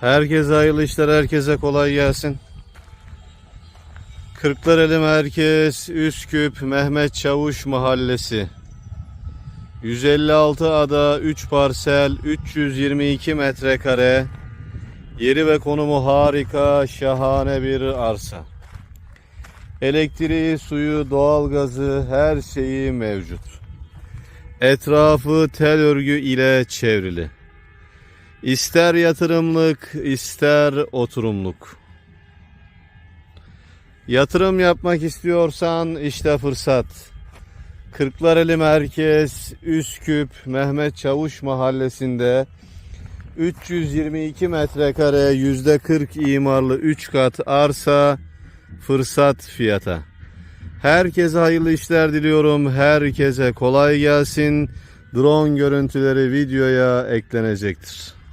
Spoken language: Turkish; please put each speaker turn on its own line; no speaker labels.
Herkese hayırlı işler, herkese kolay gelsin. Kırklareli Merkez, Üsküp, Mehmet Çavuş Mahallesi. 156 ada, 3 parsel, 322 metrekare. Yeri ve konumu harika, şahane bir arsa. Elektriği, suyu, doğalgazı, her şeyi mevcut. Etrafı tel örgü ile çevrili. İster yatırımlık, ister oturumluk. Yatırım yapmak istiyorsan işte fırsat. Kırklareli Merkez, Üsküp, Mehmet Çavuş Mahallesi'nde 322 metrekare %40 imarlı 3 kat arsa fırsat fiyata. Herkese hayırlı işler diliyorum. Herkese kolay gelsin. Drone görüntüleri videoya eklenecektir.